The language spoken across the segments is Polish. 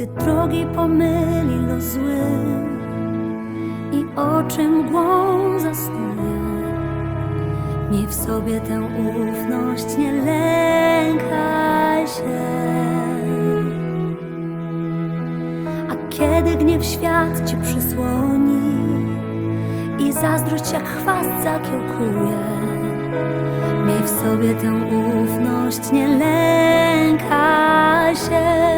Gdy drogi pomyli los zły i oczy mgłą zasnuje, miej w sobie tę ufność, nie lękaj się. A kiedy gniew świat ci przysłoni i zazdrość jak chwast zakiełkuje, miej w sobie tę ufność, nie lękaj się.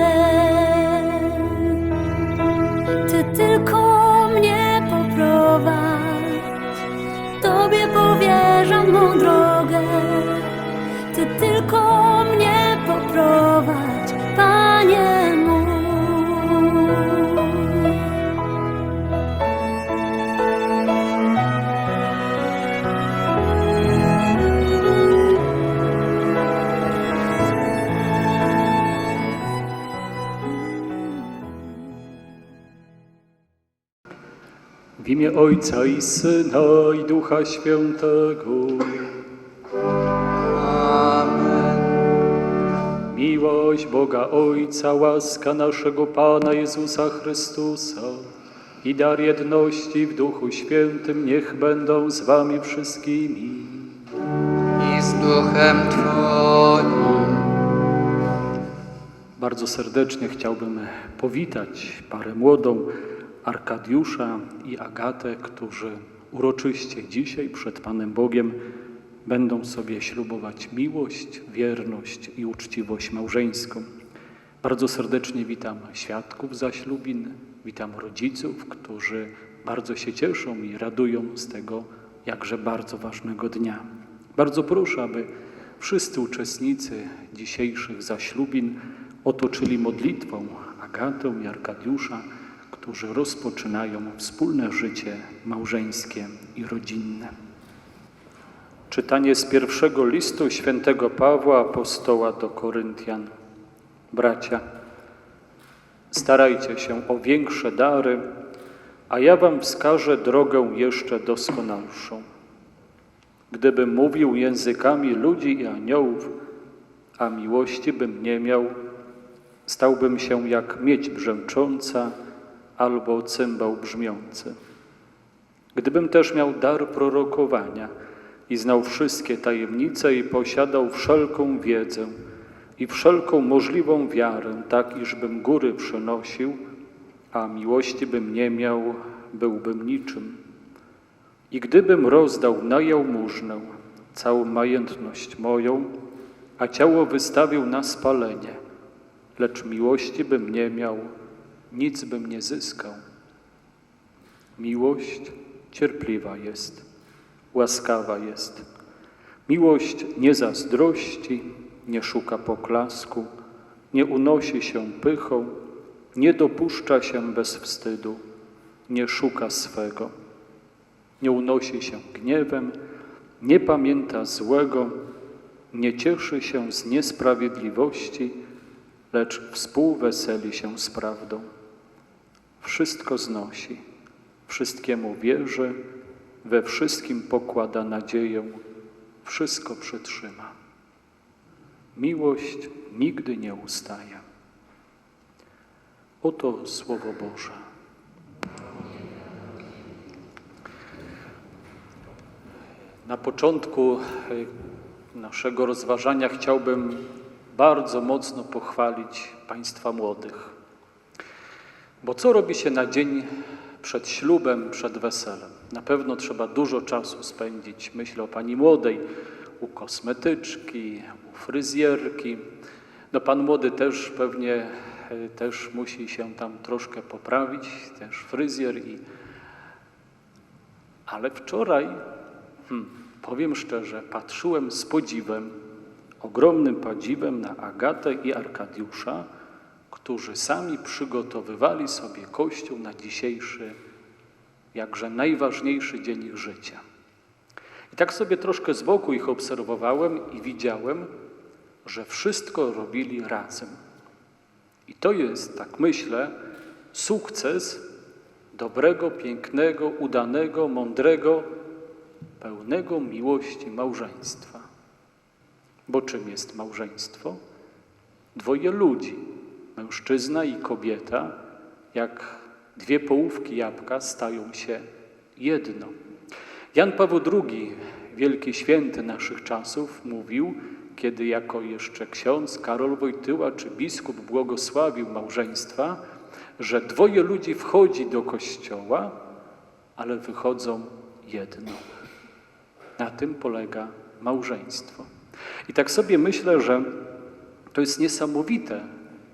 Ojca i Syna i Ducha Świętego. Miłość Boga Ojca, łaska naszego Pana Jezusa Chrystusa i dar jedności w Duchu Świętym niech będą z wami wszystkimi. i z duchem Twoim. Bardzo serdecznie chciałbym powitać parę młodą Arkadiusza i Agatę, którzy uroczyście dzisiaj przed Panem Bogiem będą sobie ślubować miłość, wierność i uczciwość małżeńską. Bardzo serdecznie witam świadków zaślubin, witam rodziców, którzy bardzo się cieszą i radują z tego jakże bardzo ważnego dnia. Bardzo proszę, aby wszyscy uczestnicy dzisiejszych zaślubin otoczyli modlitwą Agatę i Arkadiusza, którzy rozpoczynają wspólne życie małżeńskie i rodzinne. Czytanie z pierwszego listu świętego Pawła apostoła do Koryntian. Bracia, starajcie się o większe dary, a ja wam wskażę drogę jeszcze doskonalszą. Gdybym mówił językami ludzi i aniołów, a miłości bym nie miał, stałbym się jak miedź brzęcząca albo cymbał brzmiący. Gdybym też miał dar prorokowania i znał wszystkie tajemnice i posiadał wszelką wiedzę i wszelką możliwą wiarę, tak iżbym góry przenosił, a miłości bym nie miał, byłbym niczym. I gdybym rozdał na jałmużnę całą majętność moją, a ciało wystawił na spalenie, lecz miłości bym nie miał, nic bym nie zyskał. Miłość cierpliwa jest, łaskawa jest. Miłość nie zazdrości, nie szuka poklasku, nie unosi się pychą, nie dopuszcza się bez wstydu, nie szuka swego, nie unosi się gniewem, nie pamięta złego, nie cieszy się z niesprawiedliwości, lecz współweseli się z prawdą. Wszystko znosi, wszystkiemu wierzy, we wszystkim pokłada nadzieję, wszystko przetrzyma. Miłość nigdy nie ustaje. Oto Słowo Boże. Na początku e, naszego rozważania chciałbym bardzo mocno pochwalić Państwa młodych. Bo co robi się na dzień przed ślubem, przed weselem? Na pewno trzeba dużo czasu spędzić, myślę o pani młodej, u kosmetyczki, u fryzjerki. No pan młody też pewnie e, też musi się tam troszkę poprawić, też fryzjer i ale wczoraj, hmm, powiem szczerze, patrzyłem z podziwem, ogromnym podziwem na Agatę i Arkadiusza, którzy sami przygotowywali sobie Kościół na dzisiejszy, jakże najważniejszy dzień ich życia. I tak sobie troszkę z boku ich obserwowałem i widziałem, że wszystko robili razem. I to jest, tak myślę, sukces dobrego, pięknego, udanego, mądrego, pełnego miłości małżeństwa. Bo czym jest małżeństwo? Dwoje ludzi, Mężczyzna i kobieta, jak dwie połówki jabłka, stają się jedno. Jan Paweł II, wielki święty naszych czasów, mówił, kiedy jako jeszcze ksiądz Karol Wojtyła czy biskup błogosławił małżeństwa, że dwoje ludzi wchodzi do kościoła, ale wychodzą jedno. Na tym polega małżeństwo. I tak sobie myślę, że to jest niesamowite,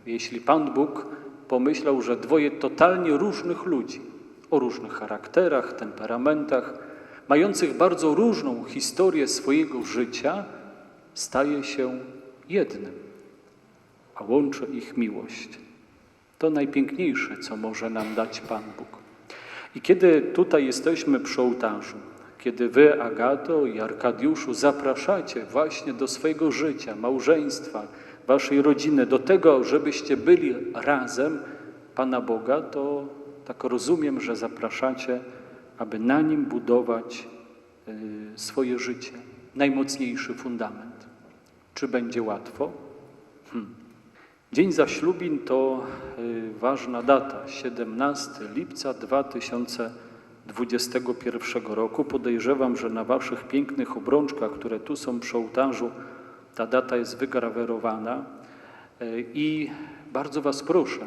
jeśli Pan Bóg pomyślał, że dwoje totalnie różnych ludzi, o różnych charakterach, temperamentach, mających bardzo różną historię swojego życia, staje się jednym, a łączy ich miłość. To najpiękniejsze, co może nam dać Pan Bóg. I kiedy tutaj jesteśmy przy ołtarzu, kiedy wy, Agato i Arkadiuszu, zapraszacie właśnie do swojego życia, małżeństwa, waszej rodziny, do tego, żebyście byli razem Pana Boga, to tak rozumiem, że zapraszacie, aby na nim budować y, swoje życie. Najmocniejszy fundament. Czy będzie łatwo? Hmm. Dzień zaślubin to y, ważna data, 17 lipca 2021 roku. Podejrzewam, że na waszych pięknych obrączkach, które tu są przy ołtarzu, ta data jest wygrawerowana. Y, I bardzo was proszę,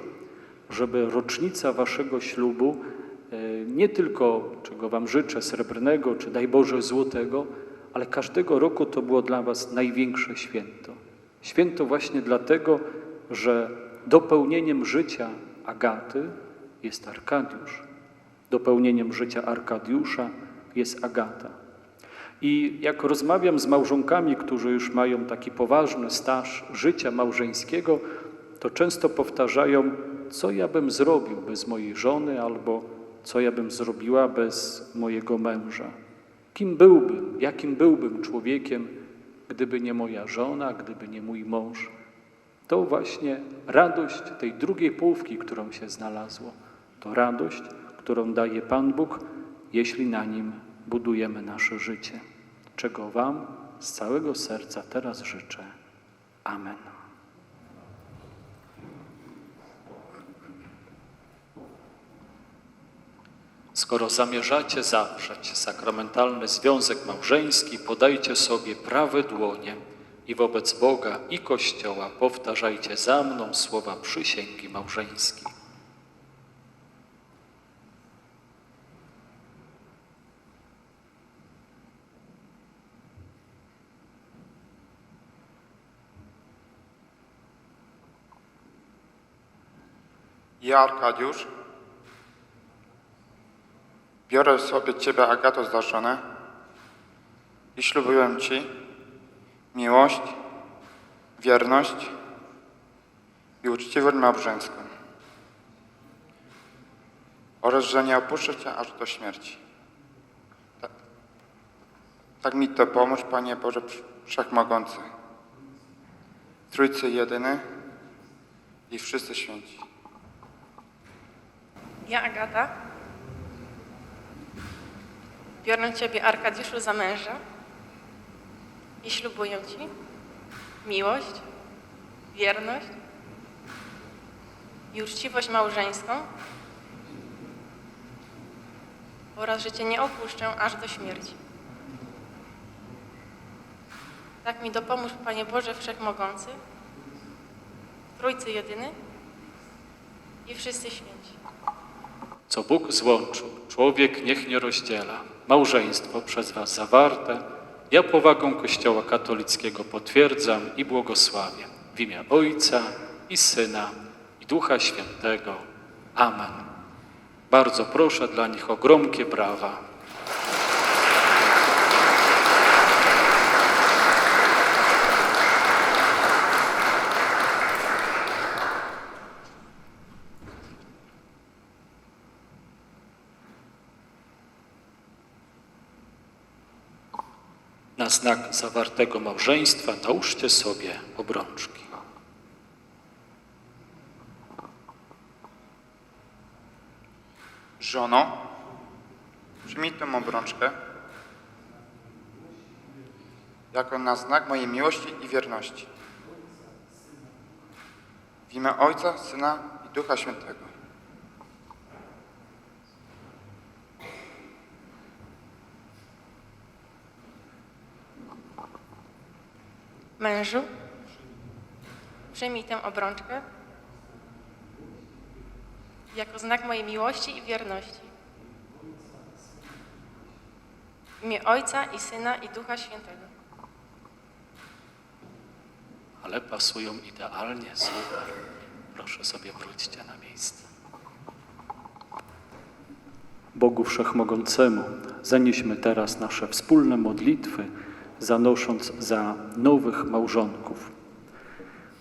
żeby rocznica waszego ślubu y, nie tylko, czego wam życzę, srebrnego, czy daj Boże złotego, ale każdego roku to było dla was największe święto. Święto właśnie dlatego, że dopełnieniem życia Agaty jest Arkadiusz. Dopełnieniem życia Arkadiusza jest Agata. I jak rozmawiam z małżonkami, którzy już mają taki poważny staż życia małżeńskiego, to często powtarzają, co ja bym zrobił bez mojej żony, albo co ja bym zrobiła bez mojego męża. Kim byłbym, jakim byłbym człowiekiem, gdyby nie moja żona, gdyby nie mój mąż. To właśnie radość tej drugiej połówki, którą się znalazło. To radość, którą daje Pan Bóg, jeśli na nim budujemy nasze życie. Czego Wam z całego serca teraz życzę. Amen. Skoro zamierzacie zawrzeć sakramentalny związek małżeński, podajcie sobie prawe dłonie i wobec Boga i Kościoła powtarzajcie za mną słowa przysięgi małżeńskiej. Ja, Arkadiusz, biorę sobie Ciebie, Agato, za żonę i ślubuję Ci miłość, wierność i uczciwość małżeńską oraz, że nie opuszczę Cię aż do śmierci. Tak, tak mi to pomóż, Panie Boże Wszechmogący, Trójcy Jedyny i wszyscy święci. Ja, Agata, biorę Ciebie, Arkadiuszu, za męża i ślubuję Ci miłość, wierność i uczciwość małżeńską oraz, że Cię nie opuszczę aż do śmierci. Tak mi dopomóż, Panie Boże Wszechmogący, Trójcy Jedyny i wszyscy święci. Co Bóg złączył, człowiek niech nie rozdziela. Małżeństwo przez Was zawarte, ja powagą Kościoła katolickiego potwierdzam i błogosławię. W imię Ojca i Syna i Ducha Świętego. Amen. Bardzo proszę dla nich o gromkie brawa. Na znak zawartego małżeństwa nałóżcie sobie obrączki. Żono, przyjmij tę obrączkę jako na znak mojej miłości i wierności. W imię Ojca, Syna i Ducha Świętego. Mężu, przyjmij tę obrączkę jako znak mojej miłości i wierności. W imię Ojca i Syna i Ducha Świętego. Ale pasują idealnie, super. Proszę sobie wróćcie na miejsce. Bogu Wszechmogącemu zanieśmy teraz nasze wspólne modlitwy, zanosząc za nowych małżonków.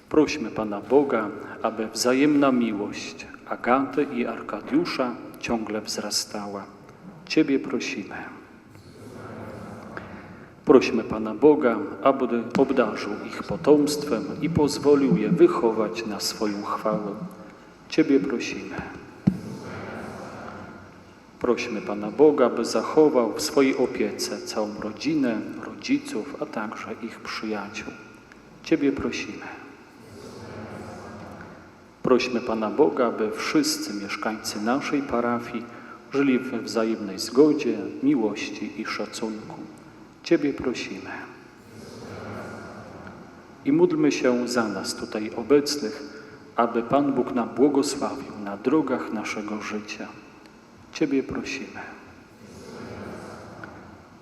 Prośmy Pana Boga, aby wzajemna miłość Agaty i Arkadiusza ciągle wzrastała. Ciebie prosimy. Prośmy Pana Boga, aby obdarzył ich potomstwem i pozwolił je wychować na swoją chwałę. Ciebie prosimy. Prośmy Pana Boga, by zachował w swojej opiece całą rodzinę, rodziców, a także ich przyjaciół. Ciebie prosimy. Prośmy Pana Boga, by wszyscy mieszkańcy naszej parafii żyli we wzajemnej zgodzie, miłości i szacunku. Ciebie prosimy. I módlmy się za nas tutaj obecnych, aby Pan Bóg nam błogosławił na drogach naszego życia. Ciebie prosimy.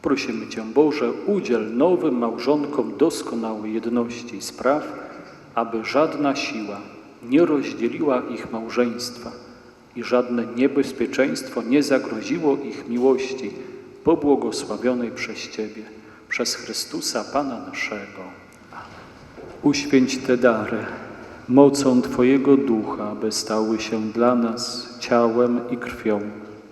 Prosimy Cię, Boże, udziel nowym małżonkom doskonałej jedności spraw, aby żadna siła nie rozdzieliła ich małżeństwa i żadne niebezpieczeństwo nie zagroziło ich miłości pobłogosławionej przez Ciebie, przez Chrystusa Pana naszego. Uświęć te dary mocą Twojego Ducha, aby stały się dla nas ciałem i krwią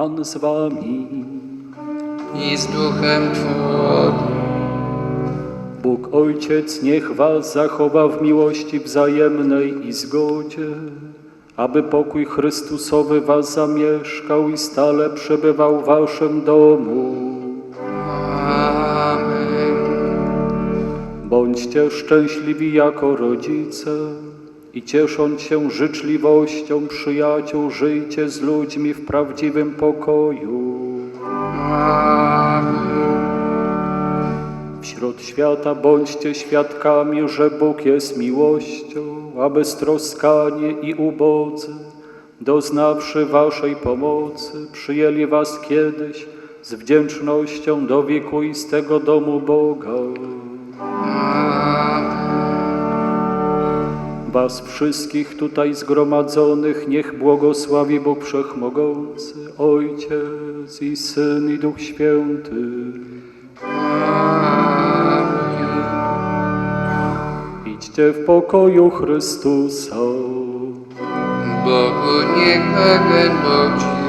Pan z wami, i z duchem Twoim. Bóg Ojciec niech was zachowa w miłości wzajemnej i zgodzie, aby pokój Chrystusowy was zamieszkał i stale przebywał w waszym domu. Amen. Bądźcie szczęśliwi jako rodzice i ciesząc się życzliwością przyjaciół, żyjcie z ludźmi w prawdziwym pokoju. Wśród świata bądźcie świadkami, że Bóg jest miłością, aby stroskanie i ubodzy, doznawszy waszej pomocy, przyjęli was kiedyś z wdzięcznością do wiekuistego domu Boga. Was wszystkich tutaj zgromadzonych niech błogosławi Bóg Wszechmogący, Ojciec i Syn i Duch Święty. Idźcie w pokoju Chrystusa. Bogu niech będą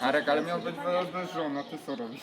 Arek, ale miał być bez żona, ty co robisz?